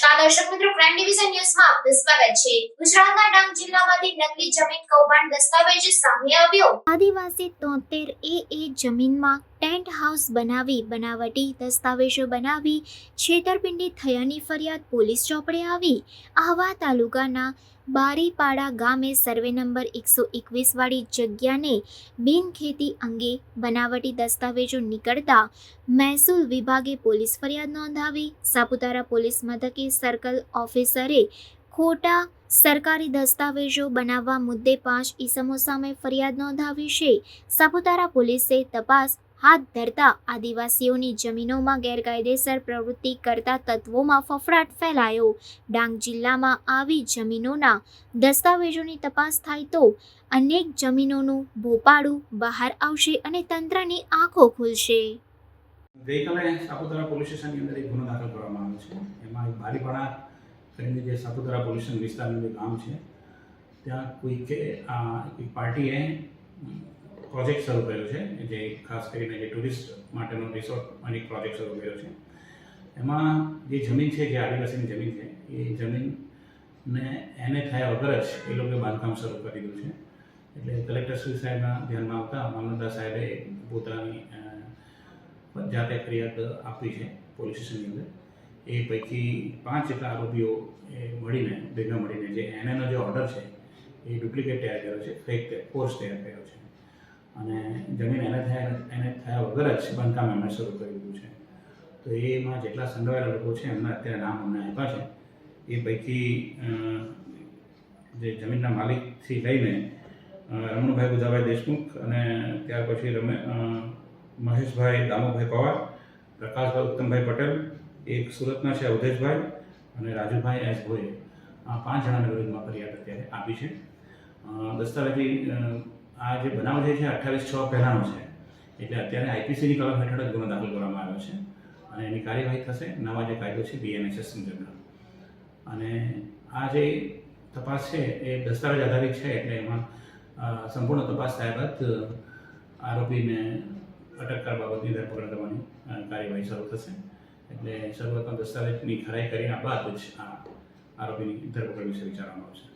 દર્શક મિત્રો crime division ન્યૂઝમાં આપનું સ્વાગત છે. ગુજરાતના ડાંગ જિલ્લામાંથી નકલી જમીન કૌભાંડ દસ્તાવેજ સામે આવ્યો. આદિવાસી તોતેર એ એ જમીનમાં ટેન્ટ હાઉસ બનાવી બનાવટી દસ્તાવેજો બનાવી છેતરપિંડી થયાની ફરિયાદ પોલીસ ચોપડે આવી. આહવા તાલુકાના બારીપાડા ગામે સર્વે નંબર એકસો એકવીસ વાળી જગ્યાને બિનખેતી અંગે બનાવટી દસ્તાવેજો નીકળતા મહેસૂલ વિભાગે પોલીસ ફરિયાદ નોંધાવી. સાપુતારા પોલીસ મથકે સર્કલ ઓફિસરે ખોટા સરકારી દસ્તાવેજો બનાવવા મુદ્દે પાંચ ઈસમો સામે ફરિયાદ નોંધાવી છે. સાપુતારા પોલીસે તપાસ હાથ ધરતા આદિવાસીઓની જમીનોમાં ગેરકાયદેસર પ્રવૃત્તિ કરતા તત્વોમાં ફફડાટ ફેલાયો. ડાંગ જિલ્લામાં આવી જમીનોના દસ્તાવેજોની તપાસ થાય તો અનેક જમીનોનું ભોપાળું બહાર આવશે અને તંત્રની આંખો ખુલશે. ગઈકાલે સાપુતારા પોલીસ સ્ટેશનની અંદર એક ગુનો દાખલ કરવામાં આવ્યો છે. એમાં બારીપાડા કરીને જે સાપુતારા પોલ્યુશન વિસ્તારનું જે ગામ છે, ત્યાં કોઈકે આ એક પાર્ટીએ પ્રોજેક્ટ શરૂ કર્યો છે, જે ખાસ કરીને જે ટુરિસ્ટ માટેનો રિસોર્ટ અને એક પ્રોજેક્ટ શરૂ કર્યો છે. એમાં જે જમીન છે, જે આદિવાસીની જમીન છે, એ જમીનને એને થયા વગર જ એ લોકોએ બાંધકામ શરૂ કરી દીધું છે. એટલે કલેક્ટર સાહેબના ધ્યાનમાં આવતા મામલતદાર સાહેબે પોતાની જાતે ફરિયાદ આપી છે પોલીસ સ્ટેશનની અંદર. એ પૈકી પાંચ જેટલા આરોપીઓ એ મળીને, ભેગા મળીને જે એનએનો જે ઓર્ડર છે, એ ડુપ્લિકેટ તૈયાર કર્યો છે ફેક કોર્સ તૈયાર કર્યો છે. અને જમીન એને થયા એને થયા વગર જ બાંધકામ એમણે શરૂ કરી દીધું છે. તો એમાં જેટલા સંડોવાયેલા લોકો છે, એમના અત્યારે નામ અમને આપ્યા છે. એ પૈકી જે જમીનના માલિકથી લઈને રમણભાઈ બુધાભાઈ દેશમુખ અને ત્યાર પછી રમે મહેશભાઈ દામુભાઈ પવાર, પ્રકાશભાઈ ઉત્તમભાઈ પટેલ એક સુરતના છે અવધેશભાઈ અને રાજુભાઈ એસ ભોઈએ પાંચ જણાના વિરુદ્ધમાં ફરિયાદ અત્યારે આપી છે. દસ્તાવેજી આ જે બનાવ જે છે અઠ્ઠાવીસ છ પહેલાંનો છે, એટલે અત્યારે આઈપીસીની કલમ હેઠળ જ ગુનો દાખલ કરવામાં આવ્યો છે અને એની કાર્યવાહી થશે. નવા જે કાયદો છે બીએનએસએસ મુજબનો અને આ જે તપાસ છે, એ દસ્તાવેજ આધારિત છે, એટલે એમાં સંપૂર્ણ તપાસ થયા બાદ આરોપીને અટક કરવા બાબતની ધરપકડ કરવાની કાર્યવાહી શરૂ થશે. એટલે શરૂઆતમાં દસ્તાવેજની ખરાઈ કર્યા બાદ જ આ આરોપીની ધરપકડ વિશે વિચારવામાં આવશે.